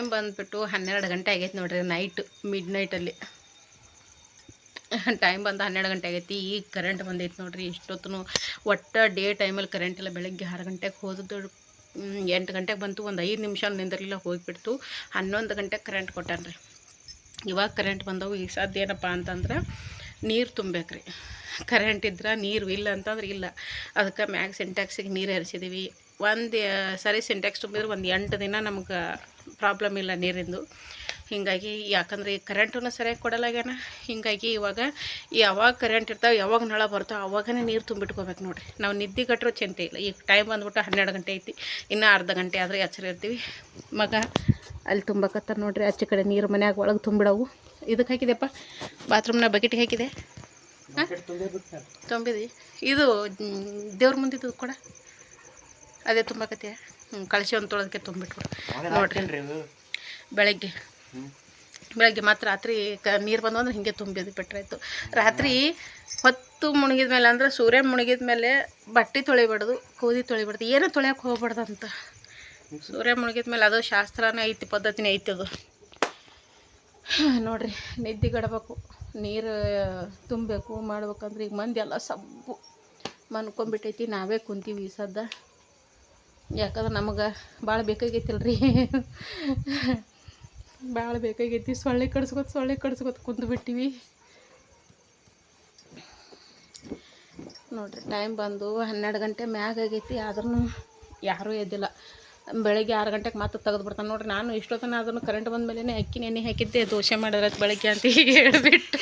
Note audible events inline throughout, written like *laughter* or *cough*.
Time ಬಂದ್ಬಿಟ್ಟು ಹನ್ನೆರಡು ಗಂಟೆ ಆಗೈತೆ ನೋಡ್ರಿ ನೈಟ್ ಮಿಡ್ ನೈಟಲ್ಲಿ ಟೈಮ್ ಬಂದು ಹನ್ನೆರಡು ಗಂಟೆ ಆಗೈತಿ, ಈಗ ಕರೆಂಟ್ ಬಂದೈತೆ ನೋಡ್ರಿ. ಇಷ್ಟೊತ್ತು ಒಟ್ಟು ಡೇ ಟೈಮಲ್ಲಿ ಕರೆಂಟ್ ಎಲ್ಲ ಬೆಳಗ್ಗೆ ಆರು ಗಂಟೆಗೆ ಹೋದದ್ದು ಎಂಟು ಗಂಟೆಗೆ ಬಂತು, ಒಂದು ಐದು ನಿಮಿಷ ನಿಂದಿರಲಿಲ್ಲ, ಹೋಗಿಬಿಡ್ತು. ಹನ್ನೊಂದು ಗಂಟೆಗೆ ಕರೆಂಟ್ ಕೊಟ್ಟಾನ್ರಿ. ಇವಾಗ ಕರೆಂಟ್ ಬಂದವು, ಈಗ ಸಾಧ್ಯ ಏನಪ್ಪ ಅಂತಂದ್ರೆ ನೀರು ತುಂಬೇಕ್ರಿ ಕರೆಂಟ್ ಇದ್ರೆ ನೀರು ಇಲ್ಲ ಅಂತಂದ್ರೆ ಇಲ್ಲ. ಅದಕ್ಕೆ ಮ್ಯಾಗ ಸಿಂಟ್ಯಾಕ್ಸಿಗೆ ನೀರು ಹರಿಸಿದ್ದೀವಿ ಒಂದು, ಸರಿ ಸಿಂಟ್ಯಾಕ್ಸ್ ತುಂಬಿದ್ರೆ ಒಂದು ಎಂಟು ದಿನ ನಮ್ಗೆ ಪ್ರಾಬ್ಲಮ್ ಇಲ್ಲ ನೀರಿಂದು. ಹೀಗಾಗಿ ಯಾಕಂದರೆ ಈ ಕರೆಂಟನ್ನು ಸರಿಯಾಗಿ ಕೊಡಲಾಗ್ಯಾನ ಹೀಗಾಗಿ ಇವಾಗ ಯಾವಾಗ ಕರೆಂಟ್ ಇರ್ತಾವೆ ಯಾವಾಗ ನಳ ಬರ್ತಾವೆ ಅವಾಗನೇ ನೀರು ತುಂಬಿಟ್ಕೋಬೇಕು ನೋಡಿ ನಾವು ನಿದ್ದೆ ಕಟ್ಟರೂ ಚಿಂತೆ ಇಲ್ಲ. ಈಗ ಟೈಮ್ ಬಂದ್ಬಿಟ್ಟು ಹನ್ನೆರಡು ಗಂಟೆ ಐತಿ. ಇನ್ನೂ ಅರ್ಧ ಗಂಟೆ ಆದರೆ ಎಚ್ಚರ ಇರ್ತೀವಿ. ಮಗ ಅಲ್ಲಿ ತುಂಬಕತ್ತಾರ ನೋಡ್ರಿ. ಆಚೆ ಕಡೆ ನೀರು ಮನ್ಯಾಗ ಒಳಗೆ ತುಂಬಿಡವು. ಇದಕ್ಕೆ ಹಾಕಿದೆಪ್ಪ ಬಾತ್ರೂಮ್ನ ಬಕೆಟ್ಗೆ ಹಾಕಿದೆ. ತುಂಬಿದಿ. ಇದು ದೇವ್ರ ಮುಂದಿದ್ದು ಕೂಡ. ಅದೇ ತುಂಬಕತ್ತೀಯ? ಕಳಸಿ ಒಂದು ತೊಳೆದಕ್ಕೆ ತುಂಬಿಟ್ಬಿಡು. ನೋಡ್ರಿ. ಬೆಳಗ್ಗೆ. ಬೆಳಗ್ಗೆ ಮತ್ತು ರಾತ್ರಿ ಕ ನೀರು ಬಂದು ಅಂದ್ರೆ ಹಿಂಗೆ ತುಂಬಿದ್ದು ಬಿಟ್ರಾಯ್ತು ರಾತ್ರಿ ಹೊತ್ತು ಮುಣಗಿದ ಮೇಲೆ ಅಂದ್ರೆ ಸೂರ್ಯ ಮುಣಗಿದ ಮೇಲೆ ಬಟ್ಟೆ ತೊಳಿಬಾರ್ದು ಕೂದಿ ತೊಳಿಬಾರ್ದು ಏನೂ ತೊಳೆಯೋಕೆ ಹೋಗ್ಬಾರ್ದು ಅಂತ ಸೂರ್ಯ ಮುಣಗಿದ ಮೇಲೆ ಅದು ಶಾಸ್ತ್ರನೇ ಐತಿ ಪದ್ಧತಿನೇ ಐತಿ ಅದು. ನೋಡ್ರಿ ನಿದ್ದಿಗಡಬೇಕು ನೀರು ತುಂಬಬೇಕು ಮಾಡ್ಬೇಕಂದ್ರೆ ಈಗ ಮಂದಿ ಎಲ್ಲ ಸಬ್ಬು ಮನ್ಕೊಂಬಿಟ್ಟೈತಿ ನಾವೇ ಕುಂತೀವಿ ಈ ಸದ್ದ. ಯಾಕಂದ್ರೆ ನಮಗೆ ಭಾಳ ಬೇಕಾಗೈತಿಲ್ರಿ. ಭಾಳ ಬೇಕಾಗೈತಿ. ಸೊಳ್ಳೆ ಕಡ್ಸ್ಕೊತ ಸೊಳ್ಳೆ ಕಡ್ಸ್ಕೊತ ಕುಂದು ಬಿಟ್ಟಿವಿ. ನೋಡ್ರಿ ಟೈಮ್ ಬಂದು ಹನ್ನೆರಡು ಗಂಟೆ ಮ್ಯಾಗ ಆಗೈತಿ. ಆದ್ರೂ ಯಾರೂ ಎದ್ದಿಲ್ಲ. ಬೆಳಗ್ಗೆ ಆರು ಗಂಟೆಗೆ ಮತ್ತೆ ತೆಗೆದು ಬಿಡ್ತಾನೆ. ನೋಡ್ರಿ, ನಾನು ಇಷ್ಟೊತ್ತನ ಅದನ್ನು ಕರೆಂಟ್ ಬಂದ ಮೇಲೆ ಅಕ್ಕಿ ನೆನೆ ಹಾಕಿದ್ದೆ. ದೋಸೆ ಮಾಡಿದ್ರೆ ಬೆಳಗ್ಗೆ ಅಂತ ಹೇಳಿಬಿಟ್ಟು.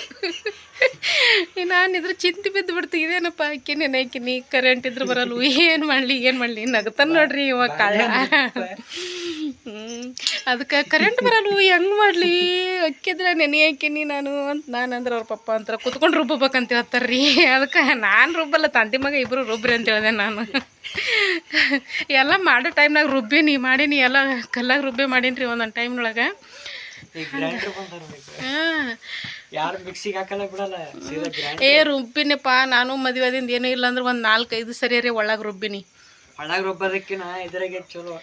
ನಾನು ಇದ್ರ ಚಿಂತೆ ಬಿದ್ದು ಬಿಡ್ತು ಇದೇನಪ್ಪ ಆಕಿ ನೆನಕಿನಿ ಹಾಕಿನಿ ಕರೆಂಟ್ ಇದ್ರೆ ಬರಲ್ಲ ಏನು ಮಾಡಲಿ ಏನು ಮಾಡಲಿ? ನಗತಾನ ನೋಡ್ರಿ ಇವಾಗ ಕಾಳ. ಅದಕ್ಕೆ ಕರೆಂಟ್ ಬರಲ್ಲ ಹೆಂಗೆ ಮಾಡಲಿ? ಅಕ್ಕಿದ್ರೆ ನೆನೆ ಹಾಕಿನಿ ನಾನು ಅಂತ ನಾನು ಅಂದ್ರೆ ಅವ್ರ ಪಪ್ಪ ಅಂತಾರೆ ಕುತ್ಕೊಂಡು ರುಬ್ಬಬೇಕಂತ ಹೇಳ್ತಾರ್ರಿ. ಅದಕ್ಕೆ ನಾನು ರುಬ್ಬಲ್ಲ ತಂದೆ ಮಗ ಇಬ್ಬರು ರುಬ್ಬ್ರಿ ಅಂತ ಹೇಳಿದೆ ನಾನು. ಎಲ್ಲ ಮಾಡೋ ಟೈಮ್ನಾಗ ರುಬ್ಬಿನಿ ಮಾಡೀನಿ ಎಲ್ಲ ಕಲ್ಲಾಗ ರುಬ್ಬಿ ಮಾಡೀನಿ ರೀ ಒಂದೊಂದು ಟೈಮ್ನೊಳಗೆ. ಹಾಂ. ಯಾರು ಮಿಕ್ಸಿಗೆ ಹಾಕಲ್ಲ ಬಿಡಲ್ಲ ಸೀದಾ ಏ ರುಬ್ಬಿನಪ್ಪ ನಾನು ಮದುವೆದಿಂದ ಏನೂ ಇಲ್ಲ ಅಂದ್ರೆ ಒಂದು ನಾಲ್ಕೈದು ಸರಿ ರೀ ಒಳಗೆ ರುಬ್ಬಿನಿ. ಒಳಗೆ ರುಬ್ಬೋದಕ್ಕಿನ ಇದ್ರಾಗೆ ಚಲೋ?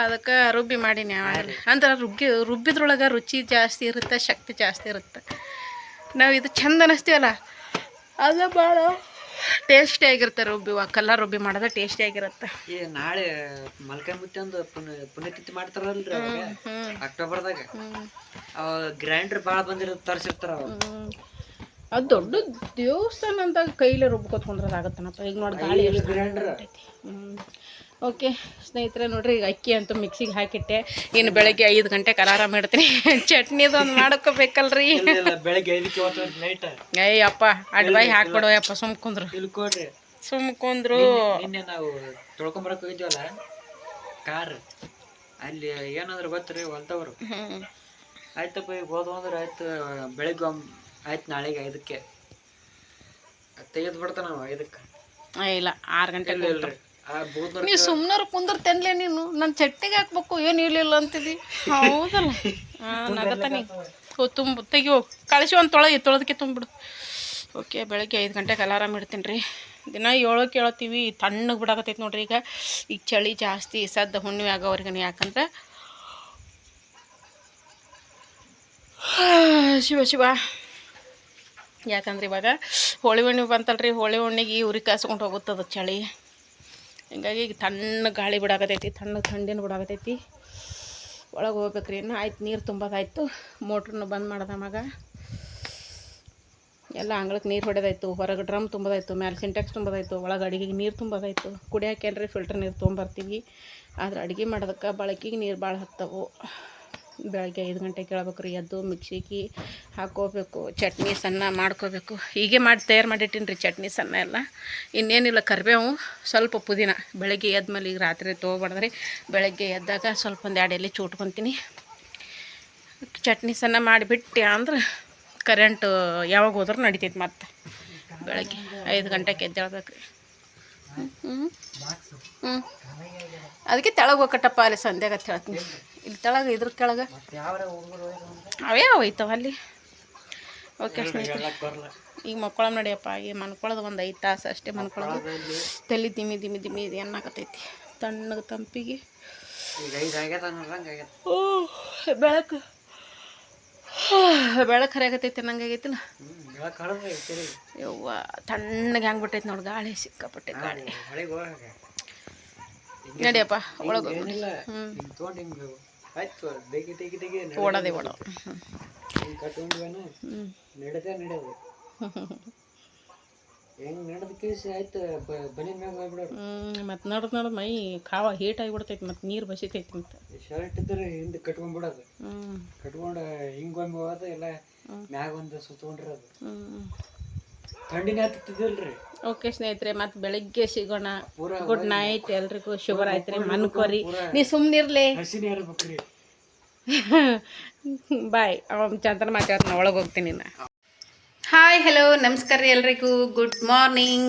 ಅದಕ್ಕೆ ರುಬ್ಬಿ ಮಾಡೀನಿ ಯಾವಾಗಲೇ ಅಂದ್ರೆ ರುಬ್ಬಿ ರುಬ್ಬಿದ್ರೊಳಗೆ ರುಚಿ ಜಾಸ್ತಿ ಇರುತ್ತೆ ಶಕ್ತಿ ಜಾಸ್ತಿ ಇರುತ್ತೆ. ನಾವು ಇದು ಚಂದ ಅನ್ನಿಸ್ತೀವಲ್ಲ ಅದು ಭಾಳ ಟೇಸ್ಟಿ ಆಗಿರುತ್ತೆ ರುಬ್ಬಿ ಕಲ್ಲ ರುಬ್ಬಿ ಮಾಡಿದ್ರೆ ಟೇಸ್ಟಿ ಆಗಿರುತ್ತೆ. ಈ ನಾಳೆ ಮಲ್ಕಂಬುತ್ತಿ ಒಂದು ಪುಣ್ಯತಿಥಿ ಮಾಡ್ತಾರಲ್ರಿ ಹ್ಞೂ ಅಕ್ಟೋಬರ್ದಾಗ. ಹ್ಞೂ ಗ್ರೈಂಡರ್ ಭಾಳ ಬಂದಿರೋದು ತರಿಸಿರ್ತಾರ. ಅದು ದೊಡ್ಡ ದೇವಸ್ಥಾನ ಅಂತ ಕೈಲೇ ರುಬ್ಕೊತ್ ಕುಂದ್ರದಾಗತ್ತನಪ್ಪ ಈಗ ನೋಡಿ ಗಾಳಿ ಗ್ರೈಂಡರ್ ಓಕೆ ಸ್ನೇಹಿತರೆ ನೋಡ್ರಿ ಈಗ ಅಕ್ಕಿ ಅಂತೂ ಮಿಕ್ಸಿಗೆ ಹಾಕಿಟ್ಟೆ. ಇನ್ನು ಬೆಳಗ್ಗೆ ಐದು ಗಂಟೆಗೆ ಅಲಾರಾಮ್ ಇಡ್ತೀನಿ. *laughs* ಚಟ್ನಿದು ಒಂದು ಮಾಡ್ಕೋಬೇಕಲ್ರಿ. ಬೆಳಗ್ಗೆ ನೈಟ್ ಅಯ್ಯಪ್ಪ ಅಡ್ಬಾಯಿ ಹಾಕ್ಬಿಡು ಯಪ್ಪ ಸುಮ್ ಕುಂದ್ರು. ಸುಮ್ ಕುಂದ್ರು. ನಾವು ತೊಳ್ಕೊಂಬರಕ್ ಹೋಗಿದ್ವಲ್ಲ? ಕಾರ್. ಅಲ್ಲಿ ಏನಂದ್ರೆ ಗೊತ್ತ್ರಿ ಹೊಲ್ದವ್ರು. ಹ್ಮ್. ಆಯ್ತಪ್ಪ ಈಗ ಹೋದ್ವು ಅಂದ್ರೆ ಆಯ್ತು ಬೆಳಿಗ್ಗೆ ಆಯ್ತು ನಾಳೆಗೆ ಐದಕ್ಕೆ. ತೆಗೆದು ಬಿಡ್ತಾನ ನಾವು ಐದಕ್ಕೆ. ಇಲ್ಲ ಆರು ಗಂಟೆಗೆ ನೀ ಸುಮ್ಮನವ್ರು ಕುಂದಿರ್ತೇನ್ಲೆ ನೀನು. ನನ್ನ ಚಟ್ಟಿಗೆ ಹಾಕ್ಬೇಕು ಏನು ಇರ್ಲಿಲ್ಲ ಅಂತಿದ್ದಿ ಹೌದಲ್ಲ. *laughs* ಹಾಂ ನಗತಾನೆ ಓ ತುಂಬ ತೆಗಿ ಹೋಗಿ ಕಳಿಸಿ ಒಂದು ತೊಳೆ ತೊಳೆದಕ್ಕೆ ತುಂಬಿಡು. ಓಕೆ ಬೆಳಗ್ಗೆ ಐದು ಗಂಟೆಗೆ ಅಲಾರಾಮ್ ಇಡ್ತೀನಿ ರೀ. ದಿನ ಏಳಕ್ಕೆ ಹೇಳ್ತೀವಿ ತಣ್ಣಗೆ ಬಿಡಾಕತ್ತೈತಿ ನೋಡ್ರಿ ಈಗ. ಈಗ ಚಳಿ ಜಾಸ್ತಿ ಸದ್ದ ಹುಣ್ಣಿಮೆ ಆಗೋವರೆಗೆ ಯಾಕಂದ್ರೆ *sighs* ಶಿವ ಶಿವ. ಯಾಕಂದ್ರೆ ಇವಾಗ ಹೋಳಿ ಹುಣ್ಣಿಮೆ ಬಂತಲ್ರಿ. ಹೋಳಿ ಹುಣ್ಣಿಗೆ ಉರಿ ಕಾಸ್ಕೊಂಡು ಹೋಗುತ್ತದ ಚಳಿ. ಹಿಂಗಾಗಿ ಈಗ ತಣ್ಣ ಗಾಳಿ ಬಿಡಾಕತೈತಿ ತಣ್ಣಗೆ ಥಂಡಿನ ಬಿಡಾಕತೈತಿ. ಒಳಗೆ ಹೋಗ್ಬೇಕ್ರಿ, ಇನ್ನು ಆಯ್ತು, ನೀರು ತುಂಬೋದಾಯ್ತು ಮೋಟ್ರನ್ನ ಬಂದ್ ಮಾಡ್ದ ಮಗ. ಎಲ್ಲ ಅಂಗಳಕ್ಕೆ ನೀರು ಹೊಡೆದಾಯ್ತು, ಹೊರಗೆ ಡ್ರಮ್ ತುಂಬೋದಾಯ್ತು, ಮ್ಯಾಲೆ ಸಿಂಟೆಕ್ಸ್ ತುಂಬೋದಾಯ್ತು, ಒಳಗೆ ಅಡುಗೆಗೆ ನೀರು ತುಂಬೋದಾಯ್ತು. ಕುಡಿಯೋಕೆ ಏನ್ರಿ, ಫಿಲ್ಟರ್ ನೀರು ತೊಗೊಂಬರ್ತೀವಿ ಆದ್ರೆ ಅಡುಗೆ ಮಾಡೋದಕ್ಕೆ ಬಳಕೆಗೆ ನೀರು ಭಾಳ ಹತ್ತವು. ಬೆಳಗ್ಗೆ ಐದು ಗಂಟೆಗೆ ಕೇಳ್ಬೇಕು ರೀ, ಎದ್ದು ಮಿಕ್ಸಿಗೆ ಹಾಕೋಬೇಕು, ಚಟ್ನಿ ಸಣ್ಣ ಮಾಡ್ಕೋಬೇಕು. ಹೀಗೆ ಮಾಡಿ ತಯಾರು ಮಾಡಿಟ್ಟಿನಿ ರೀ ಚಟ್ನಿ ಸಣ್ಣ ಎಲ್ಲ. ಇನ್ನೇನಿಲ್ಲ, ಕರಿಬೇವು ಸ್ವಲ್ಪ ಪುದೀನ. ಬೆಳಗ್ಗೆ ಎದ್ಮೇಲೆ ಈಗ ರಾತ್ರಿ ತೊಗೊಬಾರ್ದ್ರಿ. ಬೆಳಗ್ಗೆ ಎದ್ದಾಗ ಸ್ವಲ್ಪ ಒಂದು ಎರಡು ಎಲೆ ಚೂಟ್ಕೊತೀನಿ. ಚಟ್ನಿ ಸಣ್ಣ ಮಾಡಿಬಿಟ್ಟು ಅಂದ್ರೆ ಕರೆಂಟ್ ಯಾವಾಗ ಹೋದ್ರೂ ನಡಿತೈತೆ ಮತ್ತೆ. ಬೆಳಗ್ಗೆ ಐದು ಗಂಟೆಗೆ ಎದ್ದೇಳ್ಬೇಕು. ಅದಕ್ಕೆ ತೆಳಗೆ ಹೋಗಟ್ಟಪ್ಪ ಅಲ್ಲಿ ಸಂಧ್ಯಾಗ ಹೇಳ್ತೀನಿ. ಇಲ್ಲಿ ತೆಳಗೆ ಇದ್ರ ಕೆಳಗೆ. ಅವೇ ಹೋಯ್ತವ ಅಲ್ಲಿ. ಓಕೆ ಸ್ನೇಹಿತರೆ. ಈಗ ಮಕ್ಕಳ ನಡಿಯಪ್ಪ ಈಗ ಮನ್ಕೊಳ್ಳೋದು ಒಂದು ಐದು ತಾಸು ಅಷ್ಟೇ ಮನ್ಕೊಳ್ಳೋದು ತಲೆ ದಿಮಿ ದಿಮಿ ದಿಮಿ ಇದು ಎನ್ನಾಕತೈತಿ ತಣ್ಣಗೆ ತಂಪಿಗೆ. ಬೆಳಕು. ಬೆಳಕು ನಂಗೆ ಸರಿ ಯವ್ವ ತಣ್ಣಗೆ ಹೆಂಗೆ ಬಿಟ್ಟೈತೆ ನೋಡಿ ಗಾಳಿ ಸಿಕ್ಕಾಪಟ್ಟೆ ಗಾಳಿ. ನಡಿಯಪ್ಪ ಒಳಗೆ ಹ್ಞೂ ಓಡೋದೆ ಓಡೋ. ಹ್ಞೂ ಹೆಂಗೆ ನಡೆದ ಕೇಸ್ ಆಯ್ತು ಬನಿ ಮ್ಯಾಗ ಹೋಗ್ಬಿಡೋರು ಹ್ಞೂ ಮತ್ತು ನಡ್ದು ನಡ್ದು ಮೈ ಕಾವ ಹೀಟ್ ಆಗಿಬಿಡ್ತೈತಿ ಮತ್ತು ನೀರು ಬಸಿತೈತಿ ಮತ್ತು. ಶರ್ಟ್ ಇದ್ರೆ ಹಿಂದೆ ಕಟ್ಕೊಂಡ್ಬಿಡೋದು ಹ್ಞೂ ಕಟ್ಕೊಂಡು ಹಿಂಗೊಮ್ಮೆ ಹೋಗೋದು ಎಲ್ಲ. ಮ್ಯಾಗ ಒಂದು ಸುತ್ತಕೊಂಡಿರೋದು ಹ್ಞೂ ಥಂಡಿನೇ ಹತ್ತಿದ್ದಿಲ್ರಿ ಓಕೆ ಸ್ನೇಹಿತರೆ ಮತ್ತೆ ಬೆಳಗ್ಗೆ ಸಿಗೋಣ. ಗುಡ್ ನೈಟ್ ಎಲ್ರಿಗೂ. ಶುಭರಾತ್ರಿ ಮನ್ಕೋರಿ. ನೀ ಸುಮ್ಮನಿರ್ಲಿ ಬಾಯ್ *laughs* ಅವ ಚಂದ್ರ ಮಾತಾಡ್ತಾನೆ ಒಳಗೆ ಹೋಗ್ತೀನಿ ನಾ. ಹಾಯ್ ಹಲೋ ನಮಸ್ಕಾರ ರೀ ಎಲ್ರಿಗೂ. ಗುಡ್ ಮಾರ್ನಿಂಗ್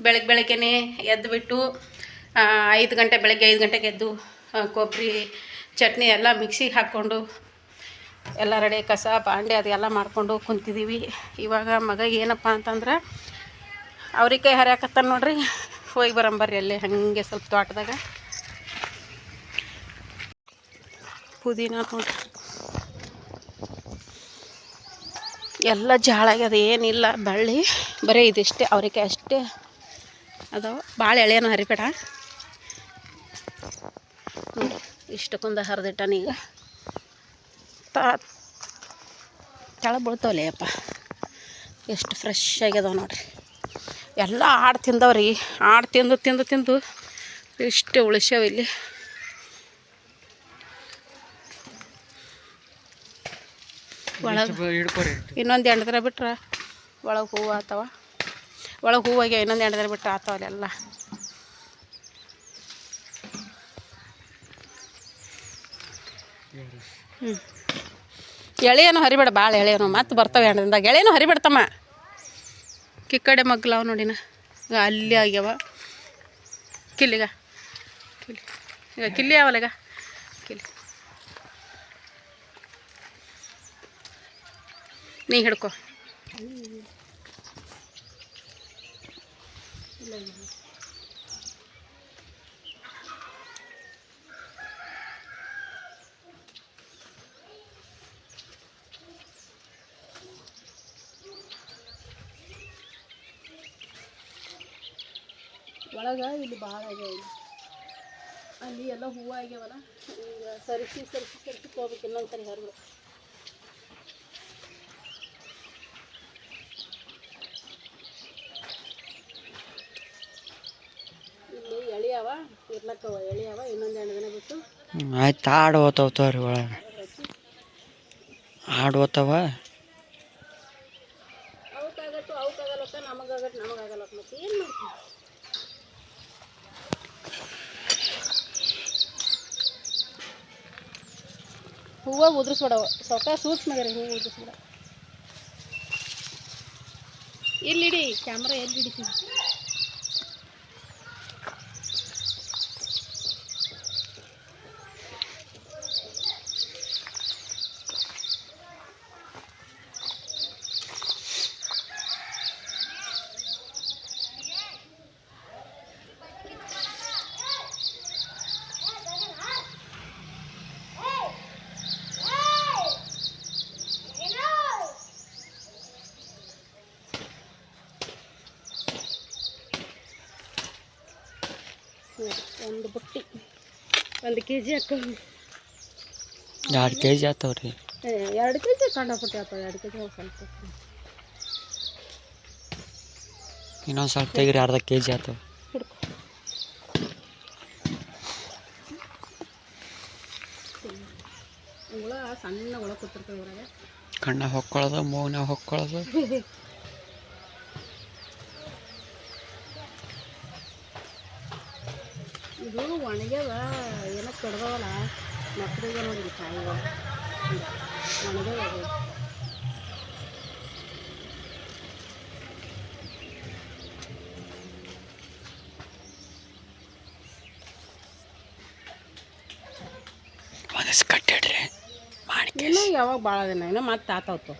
ಬೆಳಗ್ಗೆ ಬೆಳಗ್ಗೆನೆ ಎದ್ದು ಬಿಟ್ಟು ಆ, ಐದು ಗಂಟೆ ಬೆಳಗ್ಗೆ ಐದು ಗಂಟೆಗೆ ಎದ್ದು ಕೊಬ್ಬರಿ ಚಟ್ನಿ ಎಲ್ಲ ಮಿಕ್ಸಿಗೆ ಹಾಕ್ಕೊಂಡು ಎಲ್ಲ ರೆಡಿ ಕಸ ಬಾಂಡೆ ಅದೆಲ್ಲ ಮಾಡಿಕೊಂಡು ಕುಂತಿದ್ದೀವಿ ಇವಾಗ ಮಗ ಏನಪ್ಪ ಅಂತಂದ್ರೆ ಅವ್ರಿಕಾಯಿ ಹರಿಯಾಕತ್ತಾನ ನೋಡ್ರಿ. ಹೋಗಿ ಬರಂಬರ್ರಿ ಅಲ್ಲಿ ಹಾಗೆ ಸ್ವಲ್ಪ ತೋಟದಾಗ. ಪುದೀನ ನೋಡ್ರಿ ಎಲ್ಲ ಜಾಳಾಗ್ಯದ, ಏನಿಲ್ಲ. ಬಳ್ಳಿ, ಬರೀ ಇದಿಷ್ಟೇ ಅವ್ರಿಗೆ ಅಷ್ಟೇ ಅದಾವ. ಭಾಳ ಎಳೆಯನ ಹರಿಬೇಡ. ಇಷ್ಟಕ್ಕೊಂದು ಹರಿದಿಟ್ಟನೀಗ ತಳ ಬೀಳ್ತಾವಲ್ಲ ಅಪ್ಪ. ಎಷ್ಟು ಫ್ರೆಶ್ ಆಗ್ಯದವ ನೋಡ್ರಿ. ಎಲ್ಲ ಆಡು ತಿಂದವ್ರಿ. ಆಡು ತಿಂದು ತಿಂದು ತಿಂದು, ಇಷ್ಟು ಉಳಿಸ್ಯಾವ ಇಲ್ಲಿ. ಒಳಗೆ ಇನ್ನೊಂದು ಎಂಟು ದಿನ ಬಿಟ್ರೆ ಒಳಗೆ ಹೂವು ಆತವ. ಒಳಗೆ ಹೂವಾಗೆ ಇನ್ನೊಂದು ಎಂಟು ದಿನ ಬಿಟ್ರೆ ಆತವ ಅಲ್ಲೆಲ್ಲ. ಹ್ಞೂ ಎಳೆಯನು ಹರಿಬೇಡ ಭಾಳ ಎಳೆಯನು ಮತ್ತೆ ಬರ್ತವೆ ಎಂಟು ದಿನದಾಗ. ಎಳೆಯನ್ನು ಹರಿಬೇಡ್ತಮ್ಮ. ಕಿಕ್ಕಡೆ ಮಗ್ಲಾವ ನೋಡಿನ. ಅಲ್ಲಿ ಆಗ್ಯಾವ. ಕಿಲ್ಲಿಗ. ಕಿಲ್ಲಿ. ಈಗ ಕಿಲ್ಲಿ ಯಾವಲ್ಲ ಈಗ? ನೀ ಹಿಡ್ಕೊ. ಒಳಗೆ ಇಲ್ಲಿ ಭಾಳ ಆಗ್ಯಾವ ಅಲ್ಲಿ ಎಲ್ಲ ಹೂವು ಆಗ್ಯಾವಲ್ಲ, ಈಗ ಸರಿಸಿ ಸರಿಸಿ ಸರಿಸಿ ಹೋಗ್ಬೇಕು ಇನ್ನೊಂದು ಸರಿ ಹರಿದ್ರು ಇಲ್ಲಿ ಎಳಿಯವ ಇರ್ಲಕ್ಕವ ಎಳಿಯವ ಇನ್ನೊಂದು ಎರಡು ದಿನ ಬಿಟ್ಟು. ಆಯ್ತು ಆಡು ಓತಾವ ತೋರಿ ಒಳಗೆ. ಆಡು ಓತಾವ ಅವಕ್ಕಾಗತ್ತು ಅವಕ್ಕಾಗಲ್ಲಕ್ಕ ನಮಗಾಗತ್ತೆ ನಮಗಾಗಲ್ಲಕ್ಕ ಮತ್ತೆ ಏನು ಮಾಡ್ತೀವಿ ಹೂವು ಉದುರಿಸ್ಬಿಡವ ಸೌಕ ಸೂಕ್ಷ್ಮಗರಿ ಹೂವು ಉದುರಿಸ್ಬಿಡ ಇಲ್ಲಿಡಿ ಕ್ಯಾಮ್ರಾ ಎಲ್ಲಿ ಹಿಡಿತೀವಿ? ಒಂದು ಬುಟ್ಟಿ ಒಂದು ಕೆ ಜಿ ಹಾಕೊಂಡು. ಎರಡು ಕೆ ಜಿ ಆಗ್ತಾವ ರೀ ಎರಡು ಕೆ ಜಿ ಕಂಡಪಟ್ಟಿ ಆತ ಎರಡು ಕೆ ಜಿ ಹೋಗಿ ಸ್ವಲ್ಪ ಇನ್ನೊಂದು ಸ್ವಲ್ಪ ತೆಗಿರಿ ಅರ್ಧ ಕೆ ಜಿ ಆಗ್ತಾವ ಹುಳ ಸಣ್ಣ ಹುಳ ಕೂತಿರ್ತವೆ ಇದ್ರಾಗ. ಕಣ್ಣ ಹೊಕ್ಕೊಳ್ಳೋದು ಮೂಗ್ನ ಹೊಕ್ಕೊಳ್ಳೋದು *laughs* ಇದು ಒಣಗ್ಯದ ಏನೋ ಕಡ್ದವಲ್ಲ ಮಕ್ಕಳಿಗೆ ಒಂದು ಒಂದಿವ್ಸ ಕಟ್ಟಿಡ್ರಿ ಇನ್ನೂ ಯಾವಾಗ ಭಾಳ ದಿನ ಇನ್ನೂ ಮತ್ತೆ ಆತಾವ್ತು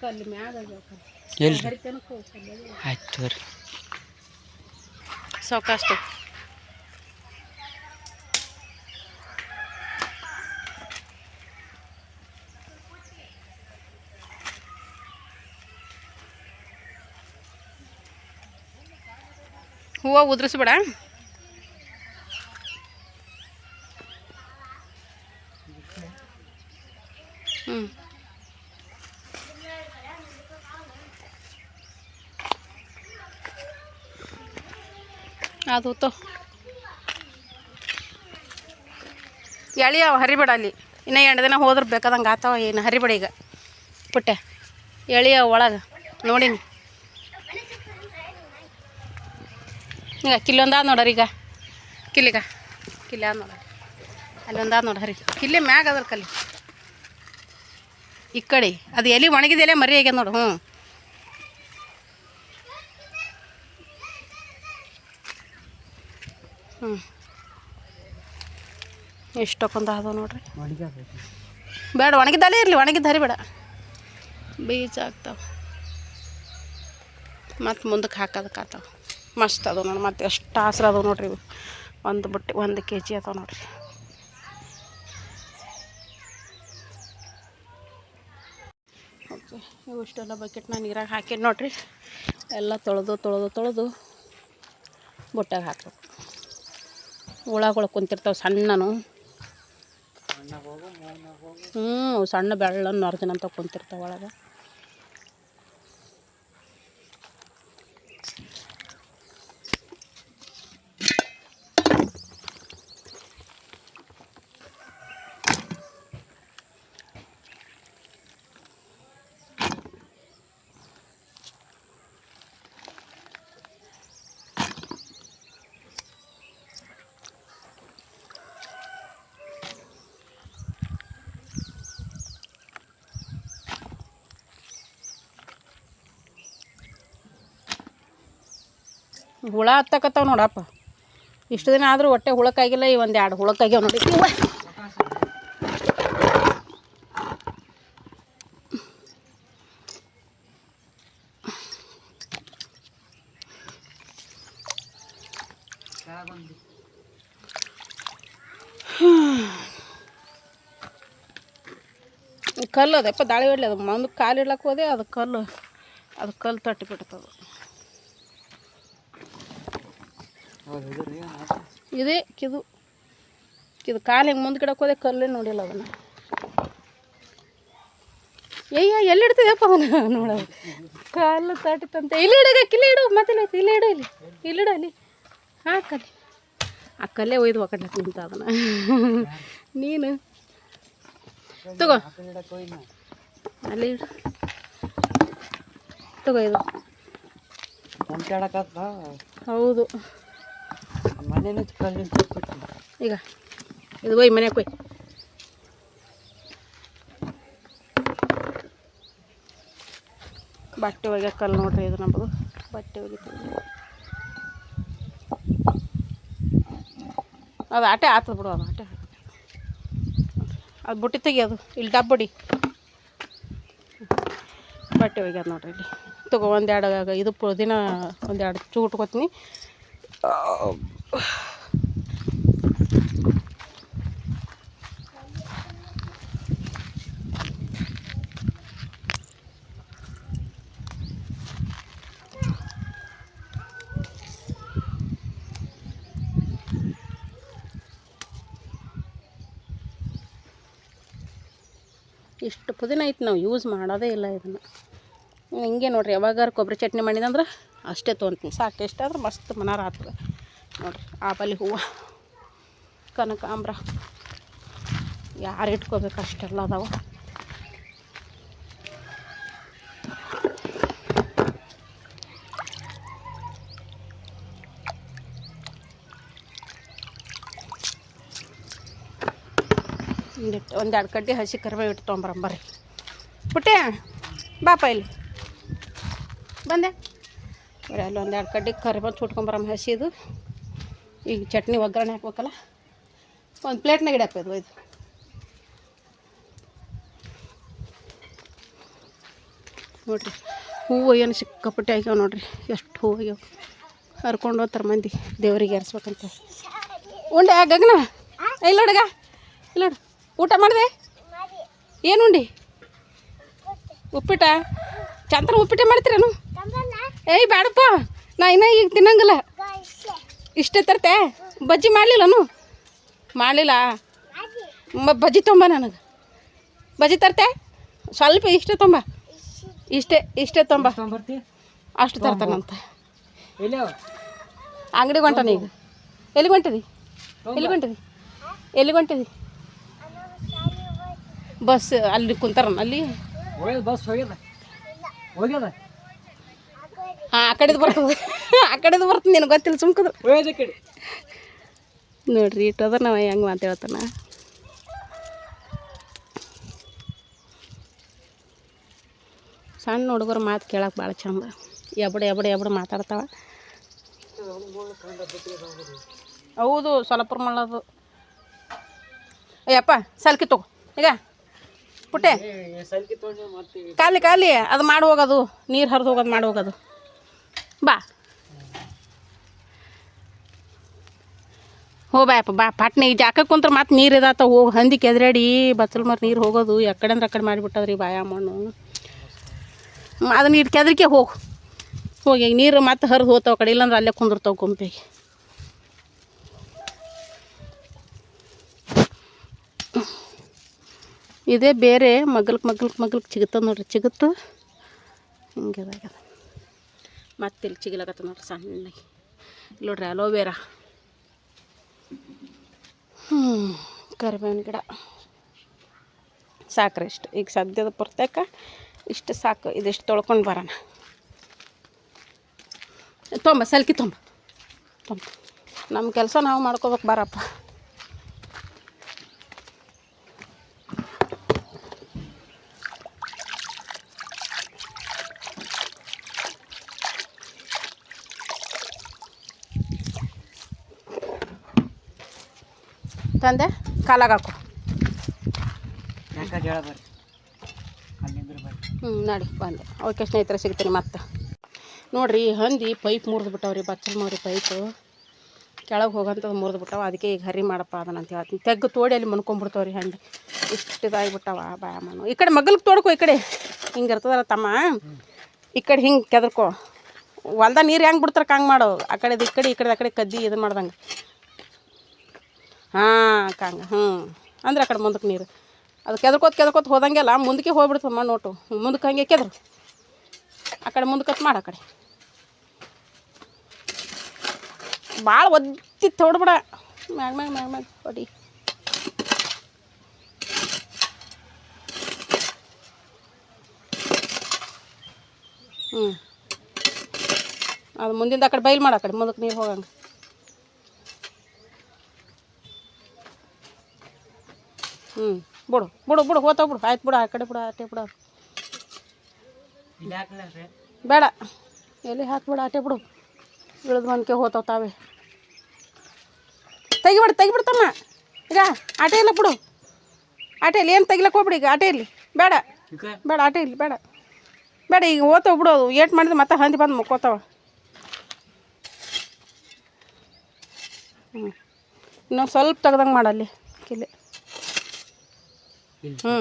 ಕಲ್ಲಿ ಮ್ಯಾಗ ಆಯ್ತು ಸಾವ್ಕಾಸ್ತು. ಹೂವು ಉದುರಿಸ್ಬೇಡ. ಹ್ಞೂ ಅದು ತೋ ಎಳಿಯಾವ ಹರಿಬೇಡ ಅಲ್ಲಿ. ಇನ್ನು ಎಂಟು ದಿನ ಹೋದ್ರೆ ಬೇಕಾದಂಗೆ ಆತಾವ ಏನು, ಹರಿಬೇಡ ಈಗ. ಪುಟ್ಟೆ. ಎಳಿಯಾವ ಒಳಗೆ. ನೋಡಿನಿ. ಈಗ ಕಿಲ್ಲೊಂದಾದ ನೋಡರಿ ಈಗ. ಕಿಲ್ಲಿಗ ಕಿಲ್ಲಿ ನೋಡ್ರಿ. ನೋಡರಿ ಒಂದಾದ ನೋಡಿ ಹರಿ. ಕಿಲ್ಲಿ ಮ್ಯಾಗ ಅದ್ರ ಕಲ್ಲಿ. ಈ ಕಡೆ. ಅದು ಎಲೆ ಒಣಗಿದ ಎಲೆ ಮರಿ ಆಗ್ಯದ ನೋಡು ಹ್ಞೂ ಹ್ಞೂ ಎಷ್ಟಕ್ಕೊಂದು ಅದ ನೋಡ್ರಿ. ಬೇಡ ಒಣಗಿದ್ದಲ್ಲೇ ಇರಲಿ ಒಣಗಿದ್ದ ಹರಿ ಬೇಡ. ಬೀಜ ಆಗ್ತಾವ. ಮತ್ತು ಮುಂದಕ್ಕೆ ಹಾಕೋದಕ್ಕೆ ಮಸ್ತ್ ಅದಾವ ನೋಡಿ ಮತ್ತು ಎಷ್ಟು ಹಸ್ರು ಅದಾವ ನೋಡ್ರಿ ಇವು. ಒಂದು ಬುಟ್ಟಿ ಒಂದು ಕೆ ಜಿ ಅದಾವ ನೋಡ್ರಿ. ಓಕೆ ಇವು ಇಷ್ಟೆಲ್ಲ ಬಕೆಟ್ನ ನೀರಾಗ ಹಾಕಿ ನೋಡ್ರಿ. ಎಲ್ಲ ತೊಳೆದು ತೊಳೆದು ತೊಳೆದು ಬುಟ್ಟಾಗ ಹಾಕಬೇಕು. ಹುಳಗಳು ಕುಂತಿರ್ತಾವೆ ಸಣ್ಣನು. ಹ್ಞೂ ಸಣ್ಣ ಬೆಳ್ಳನ್ನು ನೊರ್ದಿನಂತ ಕುಂತಿರ್ತಾವೆ ಒಳಗೆ. ಹುಳ ಹತ್ತಕತ್ತಾವ ನೋಡಪ್ಪ. ಇಷ್ಟು ದಿನ ಆದರೂ ಹೊಟ್ಟೆ ಹುಳಕ್ಕಾಗಿಲ್ಲ ಈ ಒಂದು ಎರಡು ಹುಳಕ್ಕಾಗ್ಯಾವ ನೋಡಿ. ಕಲ್ಲು ಅದಪ್ಪ ದಾಳಿ ಹೊಡ್ಲಿ ಅದು ಮುಂದೆ ಕಾಲಿಡ್ಲಕ್ಕೆ ಹೋದೆ, ಅದು ಕಲ್ಲು ಅದು ಕಲ್ಲು ತಟ್ಟಿ ಇದೇ ಕಿದು. ಕಿದು ಕಾಲು ಹಿಂಗೆ ಮುಂದೆ ಗಿಡಕ್ಕೆ ಹೋದೆ ಕಲ್ಲೇ ನೋಡಿಲ್ಲ ಅದನ್ನು ಏಯ್ಯ ಎಲ್ಲಿ ಇಡ್ತಿದೆಯಪ್ಪ ಅವನು? ನೋಡ. ಕಾಲು ತಟ್ಟಿತಂತೆ. ಇಲ್ಲಿ ಇಡಗ ಕಿಲ್ಲಿ ಇಡು ಮತ್ತೆ ಇಲ್ಲಿ ಇಲ್ಲಿ ಇಡು ಇಲ್ಲಿ. ಇಲ್ಲಿ ಇಡು ಅಲ್ಲಿ. ಹಾಕಲ್ಲಿ ಆ ಕಲ್ಲೇ ಒಯ್ದು ಒಕ್ಕಡ್ಲಕ್ಕೆ ನಿಂತ ಅದನ್ನು ನೀನು. ತಗೋ. ಅಲ್ಲಿ ಇಡು. ತಗೋ ಇದು. ಹೌದು. ಈಗ ಇದು ಒಯ್ ಮನೆಗೆ ಕೊಯ್. ಬಟ್ಟೆ ಒಗ್ಯಾಕಲ್ ನೋಡ್ರಿ ಇದು ನಮ್ಮದು ಬಟ್ಟೆ ಒಗಿತೀವಿ ಅದು ಆಟೆ ಆತದ ಬಿಡು ಅದು ಆಟೆ ಅದು ಬುಟ್ಟಿ ತೆಗಿಯೋದು ಇಲ್ಲಿ ಡಬ್ಬಡಿ. ಬಟ್ಟೆ ಒಗ್ಯಾದ ನೋಡ್ರಿ ಇಲ್ಲಿ. ತಗೋ ಒಂದೆರಡು ಇದು ಪುದೀನ ಒಂದೆರಡು ಚೂ ಉಟ್ಕೋತೀನಿ ಇಷ್ಟು ಪುದೀನ ಐತೆ ನಾವು ಯೂಸ್ ಮಾಡೋದೇ ಇಲ್ಲ ಇದನ್ನು. ಹಿಂಗೆ ನೋಡ್ರಿ ಯಾವಾಗಾರು ಕೊಬ್ಬರಿ ಚಟ್ನಿ ಮಾಡಿದಂದ್ರೆ ಅಷ್ಟೇ ತೊಗೊತೀನಿ ಸಾಕು, ಎಷ್ಟಾದ್ರೆ ಮಸ್ತ್ ಮನಾರ ಆಗ್ತದೆ ನೋಡ್ರಿ ಆಬಲಿ ಹೂವು, ಕನಕಾಂಬ್ರ, ಯಾರು ಇಟ್ಕೋಬೇಕು ಅಷ್ಟೆಲ್ಲ ಅದಾವ. ಒಂದಿಟ್ಟು ಒಂದೆರಡು ಕಡ್ಡಿ ಹಸಿ ಕರಿಬೇವು ಇಟ್ಟು ತೊಗೊಂಬರಂಬರ್ರಿ ಪುಟ್ಟೆ ಬಾಪ ಇಲ್ಲಿ. ಬಂದೆ. ಬರೀ ಅಲ್ಲಿ ಒಂದೆರಡು ಕಡ್ಡಿ ಕರಿಬೇವು ಸುಟ್ಕೊಂಬರಮ್ಮ ಹಸಿದು ಈಗ ಚಟ್ನಿ ಒಗ್ಗರಣೆ ಹಾಕ್ಬೇಕಲ್ಲ? ಒಂದು ಪ್ಲೇಟ್ನಾಗ ಇಡಪ್ಪ ಇದು ನೋಡಿರಿ, ಹೂವು ಏನು ಸಿಕ್ಕಾಪಟ್ಟೆ ಆಗ್ಯಾವ ನೋಡಿರಿ, ಎಷ್ಟು ಹೂವು ಆಗ್ಯಾವ. ಹರ್ಕೊಂಡು ಹೋಗ್ತಾರೆ ಮಂದಿ, ದೇವರಿಗೆ ಏರ್ಸ್ಬೇಕಂತ. ಉಂಡೆ ಗಗನ, ಇಲ್ಲ ಹುಡುಗ ಇಲ್ಲ ಊಟ ಮಾಡಿದೆ? ಏನು ಉಂಡಿ? ಉಪ್ಪಿಟ? ಚಂದ್ರ ಉಪ್ಪಿಟ್ಟೆ ಮಾಡ್ತೀರೇನು? ಏಯ್ ಬೇಡಪ್ಪ ನಾ ಇನ್ನ ಈಗ ತಿನ್ನಂಗಿಲ್ಲ. ಇಷ್ಟೇ ತರ್ತೆ. ಬಜ್ಜಿ ಮಾಡಲಿಲ್ಲನು ಮಾಡಲಿಲ್ಲ? ಮ ಬಜ್ಜಿ ತೊಂಬ ನನಗೆ. ಬಜ್ಜಿ ತರ್ತೆ? ಸ್ವಲ್ಪ ಇಷ್ಟೇ ತೊಂಬ. ಇಷ್ಟೇ ಇಷ್ಟೇ ತೊಂಬ. ಅಷ್ಟು ತರ್ತಾನಂತ ಅಂಗಡಿ? ಅಂಗಡಿಗೆ ಹೊಂಟಾನ ಈಗ. ಎಲ್ಲಿ ಹೊಂಟಿದಿ ಎಲ್ಲಿ ಹೊಂಟಿದಿ ಎಲ್ಲಿ ಹೊಂಟಿದಿ ಬಸ್ ಅಲ್ಲಿ ಕುಂತಾರ ಅಲ್ಲಿ? ಬಸ್ ಹೋಗ್ಯದ? ಹೋಗ್ಯದ? ಹಾಂ ಆ ಕಡೆದು ಬರ್ತದೆ. ಆ ಕಡೆದು ಬರ್ತದೆ ನಿನಗೆ ಗೊತ್ತಿಲ್ಲ ಸುಮ್ಕದು ನೋಡ್ರಿ ಇಟ್ಟದ ನಾವು ಹೆಂಗೆ ಮಾತಾಡ್ತಾನ ಸಣ್ಣ ಹುಡುಗರು ಮಾತು ಕೇಳಕ್ಕೆ ಭಾಳ ಚಂದ. ಎಬಡ ಎಬಡ ಎಬಡ ಮಾತಾಡ್ತಾವ. ಹೌದು ಸೊಲಪುರ ಮಾಡೋದು ಅಯ್ಯಪ್ಪ ಸಲ್ಕಿ ತಗೋ. ಈಗ ಪುಟ್ಟೆ. ಕಾಲಿ ಕಾಲಿ ಅದು ಮಾಡಿ ಹೋಗೋದು. ನೀರು ಹರಿದು ಹೋಗೋದು ಮಾಡಿ ಹೋಗೋದು. ಬಾ. ಹೋ ಬಾಯಪ್ಪ ಬಾ. ಪಟ್ನೆ ಈ ಜಾಕ ಕುಂತ್ರ ಮತ್ತೆ ನೀರು ಇದಾತ? ಹೋಗಿ ಹಂದಿ ಕೆದ್ರಾಡಿ ಬಚ್ಚಲ್ ಮರ ನೀರು ಹೋಗೋದು ಎಕ್ಕಡೆ ಅಂದ್ರೆ ಅಕ್ಕಡೆ ಮಾಡಿಬಿಟ್ಟದ್ರಿ ಬಾಯ ಮಣ್ಣು. ಅದು ಅದನ್ನ ಇಟ್ಟು ಕೆದ್ರಿಕೆ ಹೋಗು. ಹೋಗಿ ನೀರು ಮತ್ತೆ ಹರಿದು ಹೋಗ್ತಾವ ಕಡೆ, ಇಲ್ಲಾಂದ್ರೆ ಅಲ್ಲೇ ಕುಂದಿರ್ತಾವ ಗುಂಪಿಗೆ ಇದೇ ಬೇರೆ ಮಗಲ್ಕ್ ಮಗಲ್ಕ್ ಮಗಲ್ಕ್ ಚಿಗುತ್ತದ ನೋಡ್ರಿ ಸಿಗುತ್ತೆ ಹಿಂಗೆ ಮತ್ತೆ ಇಲ್ಲಿ ಚಿಗಿಲಾಗತ್ತ ನೋಡ್ರಿ ಸಣ್ಣಗೆ. ನೋಡ್ರಿ ಅಲೋವೆರಾ ಹ್ಞೂ ಕರಿಬೇವಿನ ಗಿಡ. ಸಾಕ್ರಿ ಇಷ್ಟು. ಈಗ ಸದ್ಯದ ಪುರ್ತಕ ಇಷ್ಟು ಸಾಕು. ಇದಿಷ್ಟು ತೊಳ್ಕೊಂಡು ಬರೋಣ. ತೊಂಬ, ಸಲ್ಕಿ ತೊಂಬ. ತೊಂಬ. ನಮ್ಮ ಕೆಲಸ ನಾವು ಮಾಡ್ಕೋಬೇಕು ಬಾರಪ್ಪ. ತಂದೆ ಕಾಲಾಗ ಹಾಕು. ಯಾಕೆ ಹೇಳ ಬರ್ರಿ. ಅಲ್ಲಿಂದ್ರ ಹ್ಞೂ ನಡಿ ಬಂದೆ. ಓಕೆ ಸ್ನೇಹಿತರೆ ಸಿಗ್ತೀನಿ ಮತ್ತೆ. ನೋಡಿರಿ ಹಂದಿ ಪೈಪ್ ಮುರಿದು ಬಿಟ್ಟವ್ರಿ ಬಚ್ಚಲ್ ಮಾವ್ರಿ ಪೈಪು. ಕೆಳಗೆ ಹೋಗಂಥದ್ದು ಮುರಿದು ಬಿಟ್ಟವ ಅದಕ್ಕೆ ಈಗ ಹರಿ ಮಾಡಪ್ಪ ಅದನ್ನ ಅಂತ ಹೇಳ್ತೀನಿ. ತೆಗ್ಗು ತೋಡಿ ಅಲ್ಲಿ ಮುನ್ಕೊಂಡ್ಬಿಡ್ತಾವ್ರಿ ಹಂದಿ. ಇಷ್ಟು ಇದಾಗಿಬಿಟ್ಟವ ಬಾಯ ಮಣ್ಣು ಈ ಕಡೆ ಮಗ್ಲಿಗೆ ತೋಡ್ಕೊ ಈ ಕಡೆ. ಹಿಂಗೆ ಇರ್ತದಲ್ಲ ತಮ್ಮ? ಈ ಕಡೆ ಹಿಂಗೆ ಕೆದ್ರಕೋ ಹೊಲ್ದ ನೀರು ಹೆಂಗೆ ಬಿಡ್ತಾರೆ ಹಂಗೆ ಮಾಡೋ. ಆ ಕಡೆದು ಈ ಕಡೆ ಈ ಕಡೆ ಆ ಕಡೆ ಕದ್ದಿ ಇದು ಮಾಡ್ದಂಗೆ. ಹಾಂ, ಕಂಗ ಹ್ಞೂ ಅಂದ್ರೆ ಆ ಕಡೆ ಮುಂದಕ್ಕೆ ನೀರು. ಅದು ಕೆದರ್ಕೋತ ಕೆದರ್ಕೋತ ಹೋದಂಗೆಲ್ಲ ಮುಂದಕ್ಕೆ ಹೋಗ್ಬಿಡ್ತಮ್ಮ ನೋಟು. ಮುಂದಕ್ಕೆ ಹಂಗೆ ಕೆದ್ರು. ಆ ಕಡೆ ಮುಂದಕ್ಕೆ ಮಾಡು ಆ ಕಡೆ. ಭಾಳ ಒದ್ದಿ ತೊಡ್ಬಿಡ ಮ್ಯಾಗ ಮ್ಯಾಗ ಮ್ಯಾಗ ಮ್ಯಾಗ ಹೊಡಿ. ಹ್ಞೂ ಅದು ಮುಂದಿಂದ ಆ ಕಡೆ ಬೈಲ್ ಮಾಡು ಆ ಕಡೆ, ಮುಂದಕ್ಕೆ ನೀರು ಹೋಗಂಗೆ. ಹ್ಞೂ ಬಿಡು ಬಿಡು ಬಿಡು ಹೋತಾವ ಬಿಡು. ಆಯ್ತು ಬಿಡು ಆ ಕಡೆ ಬಿಡು ಆಟೆ ಬಿಡು. ಬೇಡ. ಎಲ್ಲಿ ಹಾಕ್ಬಿಡು ಆಟೆ ಬಿಡು. ಇಳಿದು ಮನ್ಕೆ ಹೋತಾವ ತಾವೇ. ತೆಗಿಬಿಡು ತೆಗಿಬಿಡ್ತಮ್ಮ ಈಗ ಆಟೆ ಇಲ್ಲ ಬಿಡು. ಆಟೆ ಇಲ್ಲಿ ಏನು ತೆಗಿಲಕ್ಕೆ ಹೋಗ್ಬಿಡಿ ಈಗ ಆಟೆ ಇಲ್ಲಿ ಬೇಡ. ಬೇಡ ಆಟೆ ಇಲ್ಲಿ ಬೇಡ. ಬೇಡ ಈಗ ಓದ್ತಾವ ಬಿಡು ಅದು. ಏಟ್ ಮಾಡಿದ್ರೆ ಮತ್ತೆ ಹಂದಿ ಬಂದು ಮುಕ್ಕೋತಾವ. ಹ್ಞೂ ಇನ್ನೊಂದು ಸ್ವಲ್ಪ ತೆಗ್ದಂಗೆ ಮಾಡಲ್ಲಿ ಕಿಲೆ ಹ್ಞೂ.